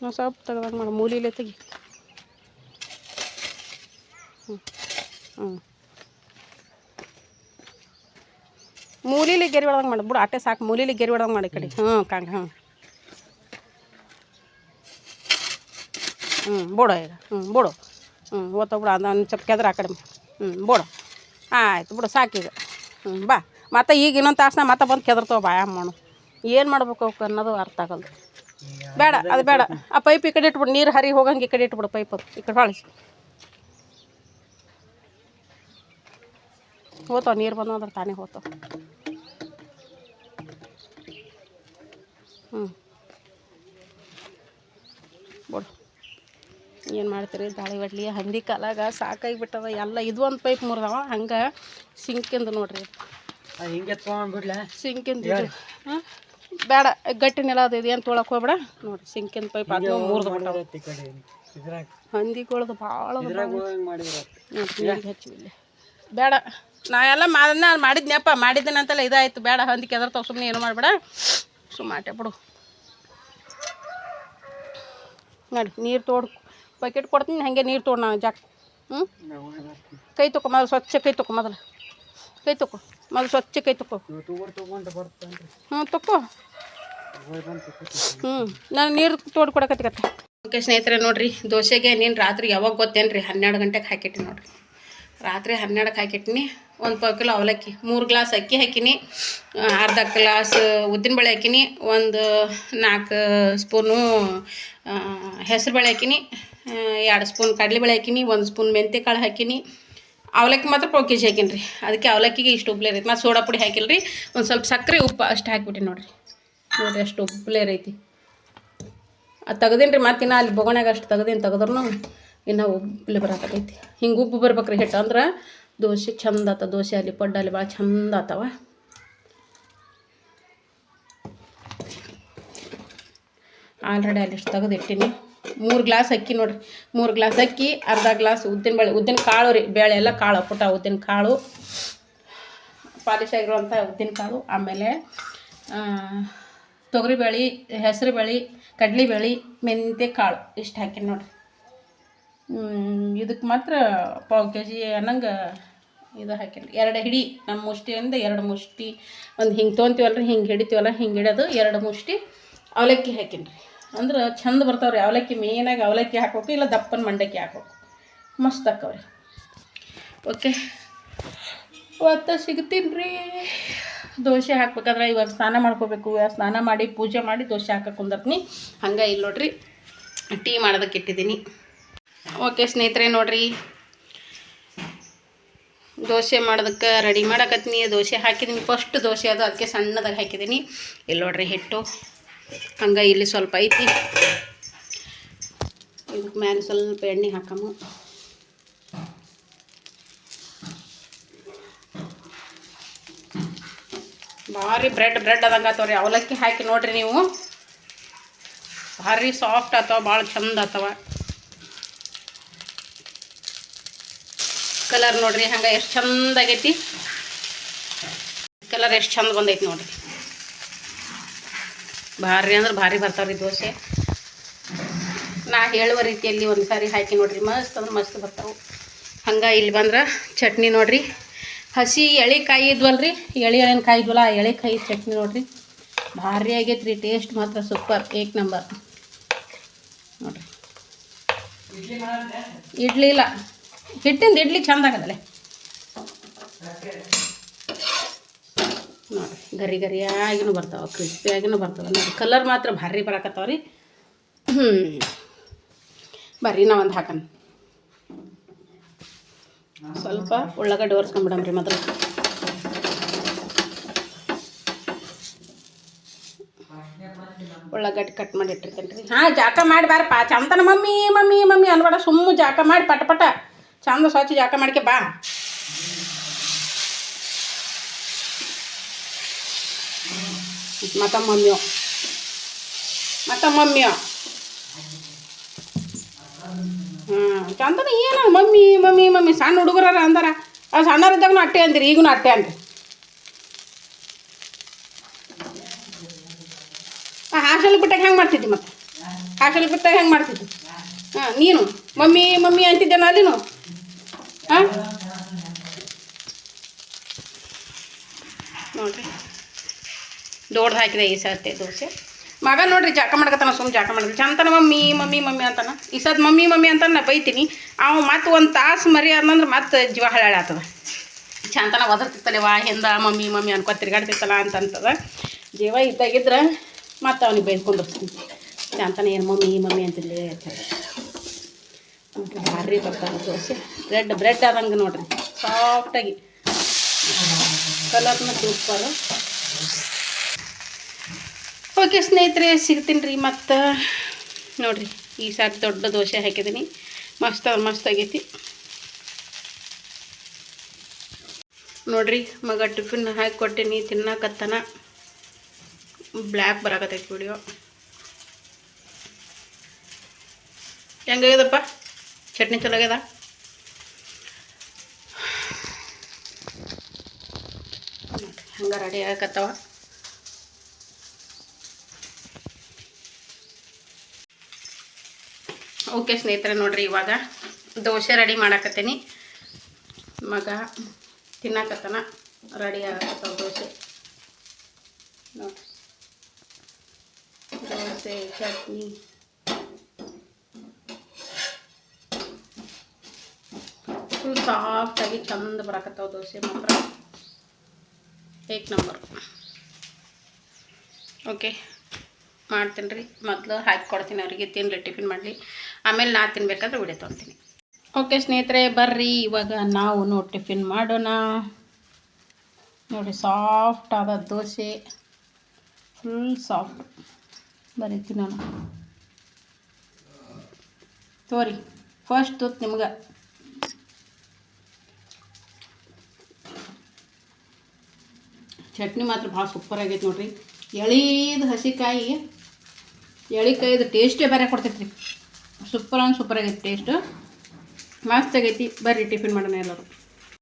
ನಾವು ಸ್ವಲ್ಪ ತೆಗ್ದಂಗೆ ಮಾಡು. ಮೂಲಿಲೆ ತೆಗಿ. ಹ್ಞೂ. ಹ್ಞೂ. ಮೂಲಿಲಿ ಗೆರಿ ಹೊಡ್ದಂಗೆ ಮಾಡಿ. ಬಿಡು, ಅಟ್ಟೆ ಸಾಕು. ಮೂಲಿಲಿ ಗೆರಿ ಹೊಡ್ದಂಗೆ ಮಾಡಿ ಕಡೆ. ಹ್ಞೂ, ಕಾಂಗ, ಹ್ಞೂ. ಹ್ಞೂ, ಬಿಡು ಈಗ. ಹ್ಞೂ, ಬಿಡು. ಹ್ಞೂ, ಓದ್ತಾ ಬಿಡು. ಅದನ್ನ ಸ್ವಲ್ಪ ಕೆದ್ರ ಆ ಕಡೆ. ಹ್ಞೂ, ಬಿಡು. ಆಯ್ತು, ಬಿಡು ಸಾಕೀಗ ಹ್ಞೂ, ಬಾ. ಮತ್ತೆ ಈಗ ಇನ್ನೊಂದು ತಾಸನ ಮತ್ತೆ ಬಂದು ಕೆದರ್ತಾವ ಬಾಯ ಅಮ್ಮಣ್ಣು ಏನು ಮಾಡ್ಬೇಕು ಅವಕ್ಕೆ ಅನ್ನೋದು ಅರ್ಥ ಆಗಲ್ಲ ಬೇಡ ಅದು ಬೇಡ. ಆ ಪೈಪ್ ಈ ಕಡೆ ಇಟ್ಬಿಡು ನೀರು ಹರಿ ಹೋಗಂಗೆ ಈ ಕಡೆ ಇಟ್ಬಿಡು ಪೈಪ್. ಅದು ಈ ಕಡೆ ಹೊಳಿಸಿ ಹೋತಾವ ನೀರು ಬಂದ ಅಂದ್ರೆ ತಾನೇ ಹೋತಾವ. ಹ್ಞೂ ಬಿಡು. ಏನು ಮಾಡ್ತೀರಿ? ದಾಳಿ ಬಡ್ಲಿ ಹಂದಿ ಕಾಲಾಗ ಸಾಕಾಗಿಬಿಟ್ಟವ ಎಲ್ಲ ಇದು ಒಂದು ಪೈಪ್ ಮುರಿದವ. ಹಂಗೆ ಸಿಂಕಿಂದು ನೋಡ್ರಿ. ಹಿಂಗೆ ಸಿಂಕಿಂದು ಹಾಂ ಬೇಡ ಗಟ್ಟಿ ನೆಲ ಅದು ಏನು ತೊಳಕ್ ಹೋಗ್ಬೇಡ. ನೋಡಿ ಸಿಂಕಿನ ಪೈಪ್ ಅದು ಮೂರ್ದು ಹಂದಿಗಳದು ಭಾಳ ಹಚ್ಚಿಲ್ಲ ಬೇಡ ನಾ ಎಲ್ಲ ಅದನ್ನ ಮಾಡಿದ್ನಪ್ಪ ಮಾಡಿದ್ದೇನೆ ಅಂತೆಲ್ಲ ಇದಾಯ್ತು. ಬೇಡ ಹಂದಿ ಕೆದರ್ತಾವ ಸುಮ್ಮನೆ ಏನು ಮಾಡಬೇಡ. ಸುಮ್ಮನೆ ಬಿಡು. ನೋಡಿ ನೀರು ತೋಡ್ ಬಕೆಟ್ ಕೊಡ್ತೀನಿ ಹಾಗೆ ನೀರು ತೋಡು ನಾನು ಜಾಕ್. ಹ್ಞೂ ಕೈ ತೊಕೊ ಮೊದಲು ಸ್ವಚ್ಛ ಕೈ ತೊಕೊ ಮೊದಲು. ಕೈ ತಕೋ. ಮೊದಲು ಸ್ವಚ್ಛ ಕೈ ತಕೋ. ಹ್ಞೂ ತಕೋ. ಹ್ಞೂ ನಾನು ನೀರು ತೋಡ್ ಕೊಡಕತ್ತಿಗತ್ತೆ ಓಕೆ ಸ್ನೇಹಿತರೆ, ನೋಡಿರಿ, ದೋಸೆಗೆ ನೀನು ರಾತ್ರಿ ಯಾವಾಗ ಗೊತ್ತೇನು ರೀ ಹನ್ನೆರಡು ಗಂಟೆಗೆ ಹಾಕಿಟ್ಟಿನಿ ನೋಡಿರಿ. ರಾತ್ರಿ ಹನ್ನೆರಡಕ್ಕೆ ಹಾಕಿಟ್ಟಿನಿ. ಒಂದು ಪಾವು ಕಿಲೋ ಅವಲಕ್ಕಿ, ಮೂರು ಗ್ಲಾಸ್ ಅಕ್ಕಿ ಹಾಕಿನಿ. ಅರ್ಧ ಗ್ಲಾಸ್ ಉದ್ದಿನಬೇಳೆ ಹಾಕಿನಿ. ಒಂದು ನಾಲ್ಕು ಸ್ಪೂನು ಹೆಸರುಬೇಳೆ ಹಾಕಿನಿ. ಎರಡು ಸ್ಪೂನ್ ಕಡಲೆಬೇಳೆ ಹಾಕಿನಿ. ಒಂದು ಸ್ಪೂನ್ ಮೆಂತ್ಯ ಕಾಳು ಹಾಕಿನಿ. ಅವಲಕ್ಕಿ ಮಾತ್ರ ಪಾವು ಕೆ ಜಿ ಹಾಕಿನಿ ಅದಕ್ಕೆ ಅವಲಕ್ಕಿಗೆ ಇಷ್ಟು ಉಬ್ಲೇರ್ ಐತಿ ಮತ್ತು ಸೋಡಾ ಪುಡಿ ಹಾಕಿಲ್ಲ ರೀ ಒಂದು ಸ್ವಲ್ಪ ಸಕ್ಕರೆ ಉಪ್ಪು ಅಷ್ಟು ಹಾಕ್ಬಿಟ್ಟು ನೋಡಿರಿ. ನೋಡ್ರಿ ಅಷ್ಟು ಉಬ್ಲೇರ್ ಐತಿ ಅದು ತೆಗ್ದೀನಿ ರೀ ಮತ್ತು ಇನ್ನು ಅಲ್ಲಿ ಬೊಗಣ್ಯಾಗ ಅಷ್ಟು ತೆಗ್ದೀನಿ ತೆಗೆದ್ರೂ ಇನ್ನು ಉಬ್ಲಿ ಬರಾಕತ್ತೈತಿ. ಹಿಂಗೆ ಉಬ್ಬು ಬರ್ಬೇಕ್ರಿ ಹಿಟ್ಟು. ಅಂದ್ರೆ ದೋಸೆ ಚಂದ ಆತ. ದೋಸೆ ಅಲ್ಲಿ ಪಡ್ಡ ಅಲ್ಲಿ ಭಾಳ ಚಂದ ಆತವ. ಆಲ್ರೆಡಿ ಅಲ್ಲಿ ಇಷ್ಟು ತೆಗೆದಿಟ್ಟಿನಿ. ಮೂರು ಗ್ಲಾಸ್ ಅಕ್ಕಿ ನೋಡ್ರಿ. ಮೂರು ಗ್ಲಾಸ್ ಅಕ್ಕಿ, ಅರ್ಧ ಗ್ಲಾಸ್ ಉದ್ದಿನ ಬೇಳೆ, ಉದ್ದಿನ ಕಾಳು ರೀ. ಬೇಳೆ ಎಲ್ಲ ಕಾಳು ಪುಟ ಉದ್ದಿನ ಕಾಳು, ಪಾಲಿಶ್ ಆಗಿರುವಂಥ ಉದ್ದಿನ ಕಾಳು, ಆಮೇಲೆ ತೊಗರಿಬೇಳೆ ಹೆಸರುಬೇಳೆ ಕಡಲೆಬೇಳೆ ಮೆಂತ್ಯ ಕಾಳು ಇಷ್ಟು ಹಾಕಿ ನೋಡ್ರಿ. ಇದಕ್ಕೆ ಮಾತ್ರ ಪಾವು ಕೆ ಜಿ ಅನ್ನಂಗೆ ಇದು ಹಾಕಿನಿ ಎರಡು ಹಿಡಿ ನಮ್ಮ ಮುಷ್ಟಿಯಿಂದ ಎರಡು ಮುಷ್ಟಿ. ಒಂದು ಹಿಂಗೆ ತೊಗೊಂತೀವಲ್ಲ ಹಿಂಗೆ ಹಿಡಿತೀವಲ್ಲ, ಹಿಂಗೆ ಹಿಡಿಯೋದು ಎರಡು ಮುಷ್ಟಿ ಅವಲಕ್ಕಿ ಹಾಕಿನ್ರಿ ಅಂದ್ರೆ ಚಂದ ಬರ್ತಾವ್ರಿ. ಅವಲಕ್ಕಿ ಮೇನಾಗಿ ಅವಲಕ್ಕಿ ಹಾಕ್ಬೇಕು, ಇಲ್ಲ ದಪ್ಪನ ಮಂಡಕ್ಕಿ ಹಾಕ್ಬೇಕು. ಮಸ್ತ್ ಹಾಕವ್ರಿ ಓಕೆ ಒತ್ತ ಸಿಗ್ತೀನಿ ರೀ ದೋಸೆ ಹಾಕ್ಬೇಕಾದ್ರೆ ಇವಾಗ ಸ್ನಾನ ಮಾಡ್ಕೋಬೇಕು. ಸ್ನಾನ ಮಾಡಿ, ಪೂಜೆ ಮಾಡಿ ದೋಸೆ ಹಾಕಕ್ಕೆ ಕುಂದರ್ತೀನಿ. ಹಂಗೆ ಇಲ್ಲಿ ನೋಡ್ರಿ. ಟೀ ಮಾಡೋದಕ್ಕೆ ಇಟ್ಟಿದ್ದೀನಿ. ಓಕೆ ಸ್ನೇಹಿತರೆ ನೋಡ್ರಿ. ದೋಸೆ ಮಾಡೋದಕ್ಕೆ ರೆಡಿ ಮಾಡಕತ್ತೀನಿ. ದೋಸೆ ಹಾಕಿದ್ದೀನಿ. ಫಸ್ಟ್ ದೋಸೆ ಅದು, ಅದಕ್ಕೆ ಸಣ್ಣದಾಗಿ ಹಾಕಿದ್ದೀನಿ. ಇಲ್ಲಿ ನೋಡ್ರಿ ಹಿಟ್ಟು. ಹಂಗೆ ಇಲ್ಲಿ ಸ್ವಲ್ಪ ಐತಿ. ಇದಕ್ಕೆ ಮೇಲೆ ಸ್ವಲ್ಪ ಎಣ್ಣೆ ಹಾಕಮ್ಮ ಭಾರಿ ಬ್ರೆಡ್ ಬ್ರೆಡ್ ಅದಂಗೆ ಆತವ್ರಿ ಅವಲಕ್ಕಿ ಹಾಕಿ ನೋಡ್ರಿ ನೀವು. ಭಾರಿ ಸಾಫ್ಟ್ ಆತವ, ಭಾಳ ಚಂದ ಆತವ. ಕಲರ್ ನೋಡ್ರಿ, ಹಂಗೆ ಎಷ್ಟು ಚಂದ ಆಗೈತಿ. ಕಲರ್ ಎಷ್ಟು ಚಂದ ಬಂದೈತಿ ನೋಡ್ರಿ. ಭಾರಿ ಅಂದ್ರೆ ಭಾರಿ ಬರ್ತಾವ್ರಿ ದೋಸೆ. ನಾ ಹೇಳುವ ರೀತಿಯಲ್ಲಿ ಒಂದು ಸಾರಿ ಹಾಕಿ ನೋಡ್ರಿ, ಮಸ್ತ್ ಅಂದ್ರೆ ಮಸ್ತ್ ಬರ್ತಾವೆ. ಹಂಗೆ ಇಲ್ಲಿ ಬಂದ್ರೆ ಚಟ್ನಿ ನೋಡ್ರಿ. ಹಸಿ ಎಳೆಕಾಯಿ ಇದ್ವಲ್ರಿ, ಎಳೆ ಎಳೆನ ಕಾಯಿ ಇದ್ವಲ್ಲ, ಆ ಎಳೆಕಾಯಿ ಚಟ್ನಿ ನೋಡ್ರಿ. ಭಾರಿ ಆಗೈತೆ ರೀ ಟೇಸ್ಟ್ ಮಾತ್ರ ಸೂಪರ್ ಏಕ್ ನಂಬರ್ ನೋಡ್ರಿ. ಇಡ್ಲಿ ಇಲ್ಲ, ಹಿಟ್ಟಿಂದ ಇಡ್ಲಿ ಚಂದ ಆಗದಲೆ ನೋಡ್ರಿ ಗರಿ ಗರಿಯಾಗಿನೂ ಬರ್ತಾವೆ, ಕ್ರಿಸ್ಪಿಯಾಗಿನೂ ಬರ್ತಾವೆ. ಕಲರ್ ಮಾತ್ರ ಭಾರಿ ಬರಕತ್ತಾವ ರೀ ಹ್ಞೂ ಬರ್ರಿ, ನಾವು ಒಂದು ಹಾಕಣ ಸ್ವಲ್ಪ ಉಳ್ಳಾಗಡ್ಡಿ ಒರೆಸ್ಕೊಂಬಿಡಮ್ರಿ ಮೊದಲು. ಉಳ್ಳಾಗಡ್ಡೆ ಕಟ್ ಮಾಡಿ ಇಟ್ಟಿರ್ತೇನೆ ರೀ ಹಾಂ, ಜಾಕ ಮಾಡಿ ಬಾರಪ್ಪ. ಚಂದನ ಮಮ್ಮಿ ಮಮ್ಮಿ ಮಮ್ಮಿ ಅನ್ಬೇಡ, ಸುಮ್ಮ ಜಾಕ ಮಾಡಿ ಪಟ ಪಟ. ಚಂದ ಸ್ವಚ್ಛ ಜಾಕ ಮಾಡ್ಕೆ ಬಾ. ಮತ್ತ ಮಮ್ಮಿಯೋ Mata ಮಮ್ಮಿಯೋ ಹಾಂ, ಚಂದನ ಏನ ಮಮ್ಮಿ ಮಮ್ಮಿ ಮಮ್ಮಿ, ಸಣ್ಣ ಹುಡುಗರ ಅಂದಾರ. ಆ ಸಣ್ಣರಿದ್ದಾಗೂ ಅಟ್ಟೆ ಅಂತೀರಿ ಈಗೂ ಅಟ್ಟೆ ಅಂದ್ರಿ. ಹಾಸ್ಟೆಲ್ ಬಿಟ್ಟಾಗ ಹೆಂಗೆ ಮಾಡ್ತಿದ್ದಿ ಮತ್ತೆ? ಹಾಸ್ಟೆಲ್ ಬಿಟ್ಟಾಗ ಹೆಂಗೆ ಮಾಡ್ತಿದ್ದಿ? ಹಾಂ, ನೀನು, ಮಮ್ಮಿ ಮಮ್ಮಿ ಅಂತಿದ್ದೇನ ಅಲ್ಲಿನು? ಹಾಂ? ನೋಡ್ರಿ. ದೊಡ್ದು ಹಾಕಿದೆ ಈ ಸರ್ತಿ ದೋಸೆ. ಮಗ ನೋಡ್ರಿ ಜಾಕ ಮಾಡ್ಕತ್ತಾನ, ಸುಮ್ ಜಾಕ ಮಾಡಿದ್ರಿ ಚಂತನ ಮಮ್ಮಿ ಮಮ್ಮಿ ಮಮ್ಮಿ ಅಂತಾನ. ಈ ಸದ್ ಮಮ್ಮಿ ಮಮ್ಮಿ ಅಂತ ನಾ ಬೈತೀನಿ. ಅವ ಮತ್ತೆ ಒಂದು ತಾಸು ಮರಿ ಅನ್ನಂದ್ರೆ ಮತ್ತೆ ಜೀವ ಹಳಾಳಾತದ ಚಂತನ ಒದರ್ತಿತ್ತಲ್ಲ ವಾ, ಹಿಂದ ಮಮ್ಮಿ ಮಮ್ಮಿ ಅನ್ಕೋ ತಿರ್ಗಾಡ್ತಿತ್ತಲ್ಲ ಅಂತ ಅಂತದ ಜೀವ ಇದ್ದಾಗಿದ್ರೆ ಮತ್ತೆ ಅವನಿಗೆ ಬೈದ್ಕೊಂಡಿರ್ತೀನಿ ಚಂತನ ಏನು ಮಮ್ಮಿ ಮಮ್ಮಿ ಅಂತಿಲ್ಲ. ಭಾರಿ ಬರ್ತಾವೆ ದೋಸೆ. ಬ್ರೆಡ್ ಬ್ರೆಡ್ ಆದಂಗೆ ನೋಡ್ರಿ. ಸಾಫ್ಟಾಗಿ ಕಲರ್ನ ಸೂಪರು ಓಕೆ ಸ್ನೇಹಿತರೆ, ಸಿಗ್ತೀನಿ ರೀ ಮತ್ತು. ನೋಡಿರಿ, ಈ ಸಾರಿ ದೊಡ್ಡ ದೋಸೆ ಹಾಕಿದ್ದೀನಿ. ಮಸ್ತ್ ಮಸ್ತ್ ಆಗೈತಿ. ನೋಡಿರಿ, ಮಗ ಟಿಫಿನ್ ಹಾಕಿ ಕೊಟ್ಟೀನಿ, ತಿನ್ನಕತ್ತನ. ಬ್ಲ್ಯಾಕ್ ಬರಕತ್ತೈತಿ ವಿಡಿಯೋ ಹೆಂಗಾಗ್ಯದಪ್ಪ ಚಟ್ನಿ ಚಲೋ ಆಗ್ಯದ? ಹಂಗೆ ರೆಡಿ ಆಗಕತ್ತವ. ಓಕೆ ಸ್ನೇಹಿತರೆ, ನೋಡ್ರಿ ಇವಾಗ ದೋಸೆ ರೆಡಿ ಮಾಡಾಕತ್ತೀನಿ. ಮಗ ತಿನ್ನಕತ್ತನ, ರೆಡಿ ಆಗತ್ತ ದೋಸೆ. ದೋಸೆ, ಚಟ್ನಿ. ಫುಲ್ ಸಾಫ್ಟಾಗಿ ಚಂದ ಬರಾಕತ್ತಾವ ದೋಸೆ ಮಾತ್ರ. ಏಕ್ ನಂಬರ್. ಓಕೆ ಮಾಡ್ತೀನಿ ರೀ ಮೊದಲು ಹಾಕಿ ಕೊಡ್ತೀನಿ ಅವರಿಗೆ ತಿನ್ನಲಿ ಟಿಫಿನ್ ಮಾಡಲಿ. ಆಮೇಲೆ ನಾ ತಿನ್ಬೇಕಾದ್ರೆ ವಿಡಿಯೋ ತೊಗೊತೀನಿ ಓಕೆ ಸ್ನೇಹಿತರೆ, ಬರ್ರಿ. ಇವಾಗ ನಾವು ಟಿಫಿನ್ ಮಾಡೋಣ. ನೋಡಿ ಸಾಫ್ಟ್ ಆದ ದೋಸೆ. ಫುಲ್ ಸಾಫ್ಟ್ ಬರ್ರಿ, ತಿನ್ನೋಣ. ತೋರಿ ಫಸ್ಟ್ ತುತ್ತು ನಿಮ್ಗೆ. ಚಟ್ನಿ ಮಾತ್ರ ಭಾಳ ಸೂಪರ್ ಆಗೈತೆ ನೋಡ್ರಿ. ಎಳೀದು ಹಸಿಕಾಯಿ, ಎಳಿಕಾಯಿದು ಟೇಸ್ಟೇ ಬೇರೆ ಕೊಡ್ತೈತೆ ರೀ ಸೂಪರ್ ಅಂದ್ರೆ ಸೂಪರ್ ಆಗೈತೆ ಟೇಸ್ಟು ಮಸ್ತ್ ಆಗೈತಿ ಬರ್ರಿ ಟಿಫಿನ್ ಮಾಡೋಣ ಎಲ್ಲರೂ.